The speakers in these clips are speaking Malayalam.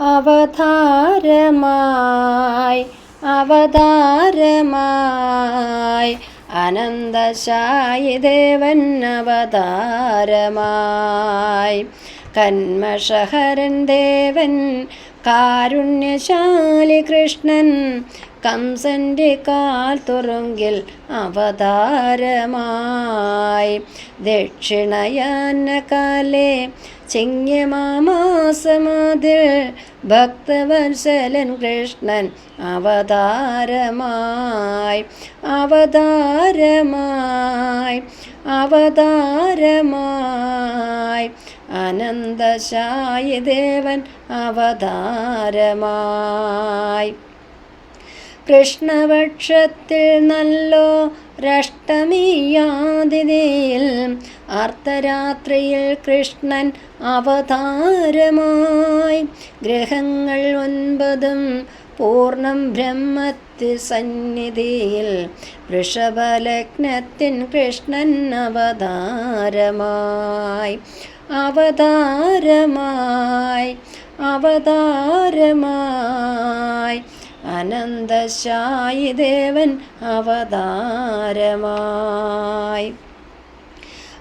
അവതാരമായി അവതാരമായി. അനന്തശായി ദേവൻ അവതാരമായി. കന്മഷഹരൻ ദേവൻ കാരുണ്യശാലി കൃഷ്ണൻ കംസന്റെ കാൽ തുറുങ്കിൽ അവതാരമായി. ദക്ഷിണയാനകാലെ ചിങ്ങമാമാസമതിൽ ഭക്തവത്സലൻ കൃഷ്ണൻ അവതാരമായി. അവതാരമായി അവതാരമായി. അനന്തശായി ദേവൻ അവതാരമായി. കൃഷ്ണപക്ഷത്തിൽ നല്ലോ രഷ്ടമിയാതിഥിയിൽ അർദ്ധരാത്രിയിൽ കൃഷ്ണൻ അവതാരമായി. ഗ്രഹങ്ങൾ ഒൻപതും പൂർണം ബ്രഹ്മത്തിൽ സന്നിധിയിൽ. വൃഷഭലഗ്നത്തിൻ കൃഷ്ണൻ അവതാരമായി. അവതാരമായി. അവതാരമായി. അനന്തശായി ദേവൻ അവതാരമായി.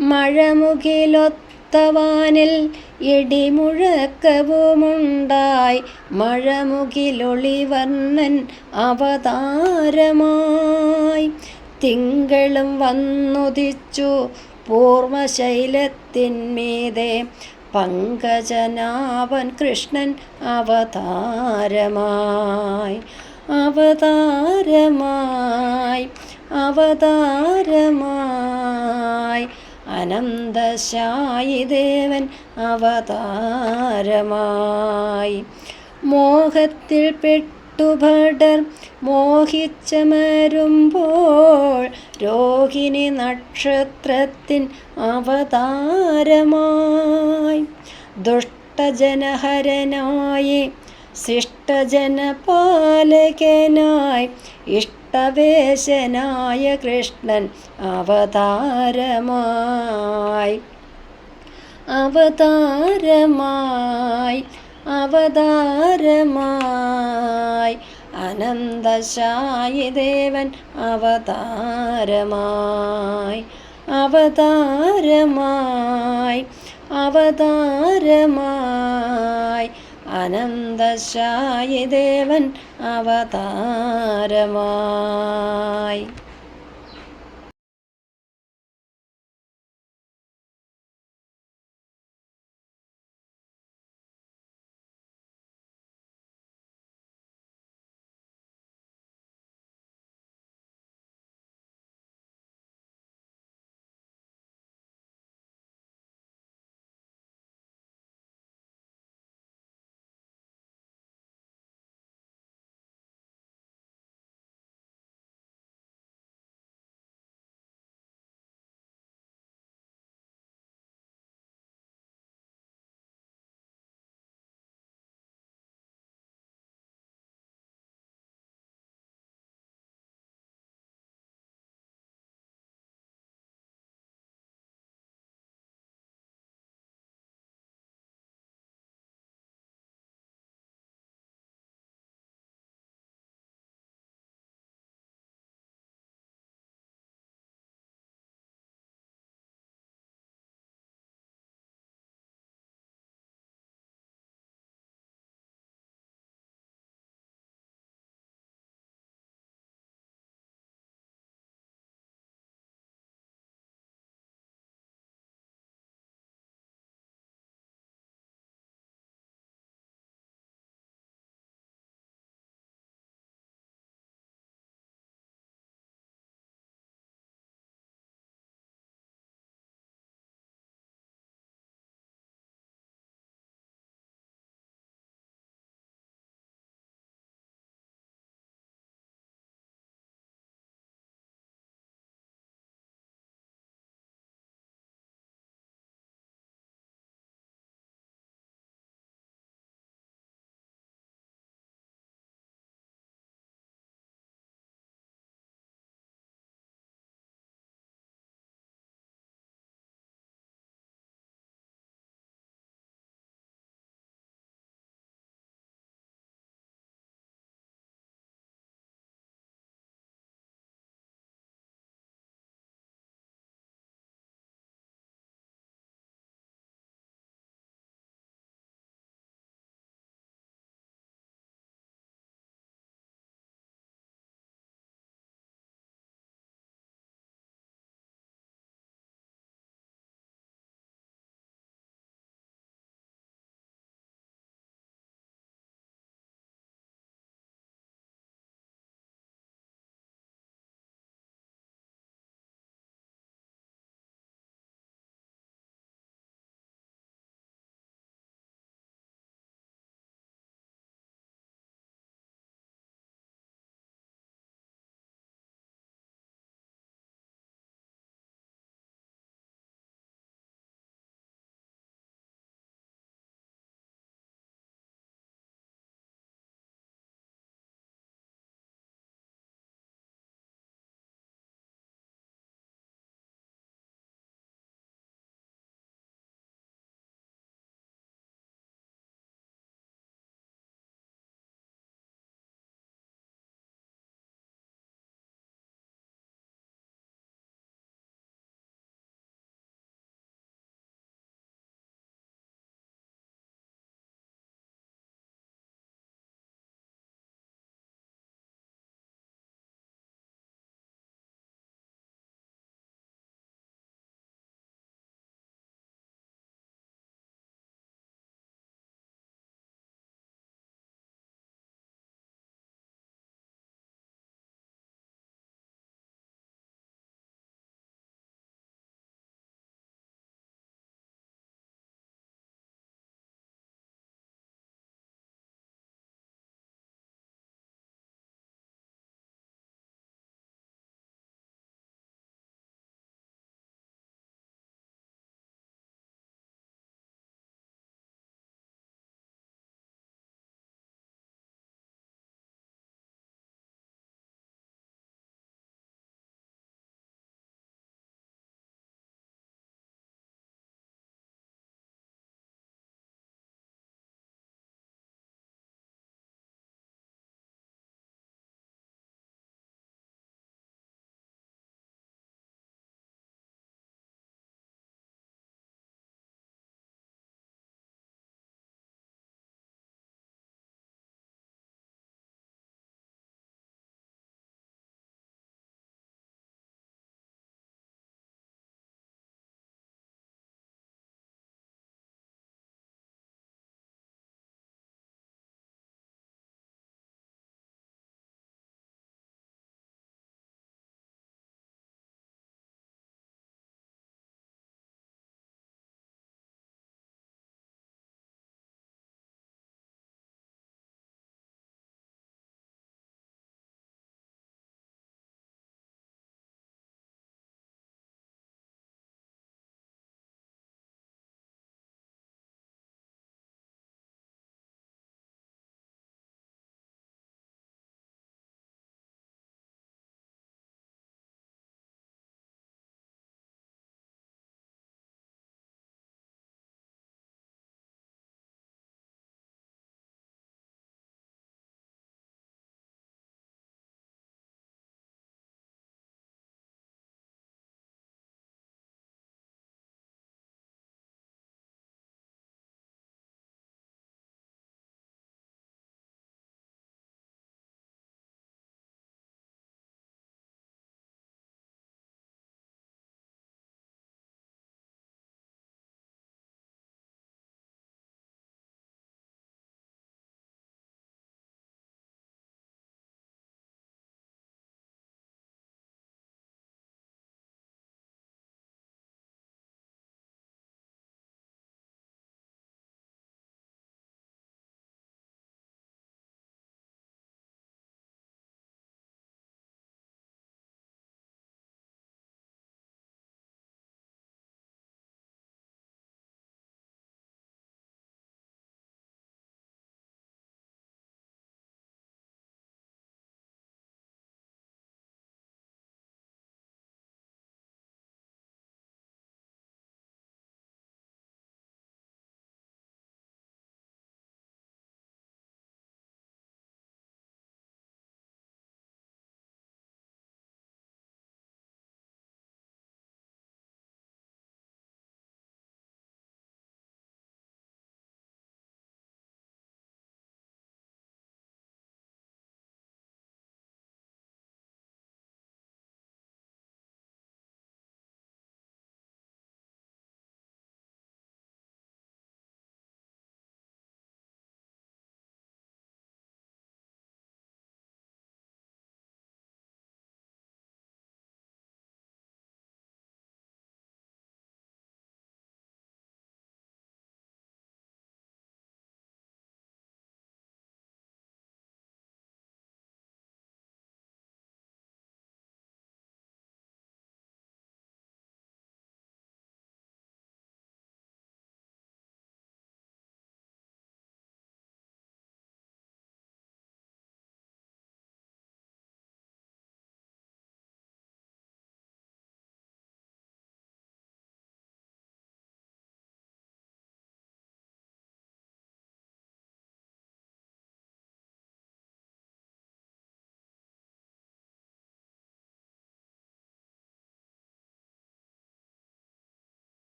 മഴമുകിലൊത്തവാനിൽ ഇടിമുഴക്കവുമുണ്ടായി. മഴമുകിലൊളിവർണൻ അവതാരമായി. തിങ്കളും വന്നുദിച്ചു പൂർവശൈലത്തിന്മീതെ പങ്കജനാഭൻ കൃഷ്ണൻ അവതാരമായി അവതാരമായി അവതാരമായി. അനന്തശായി ദേവൻ അവതാരമായി. മോഹത്തിൽ പെട്ടുഭടർ മോഹിച്ചമരുമ്പോൾ രോഹിണി നക്ഷത്രത്തിൻ അവതാരമായി ദുഷ്ടജനഹരനായി ശിഷ്ടജനപാലകനായി ഇഷ്ടവേശനായ കൃഷ്ണൻ അവതാരമായി. അവതാരമായി അവതാരമായി. അനന്തശായി ദേവൻ അവതാരമായി അവതാരമായി അവതാരമായി. അനന്തശായി ദേവൻ അവതാരമായി.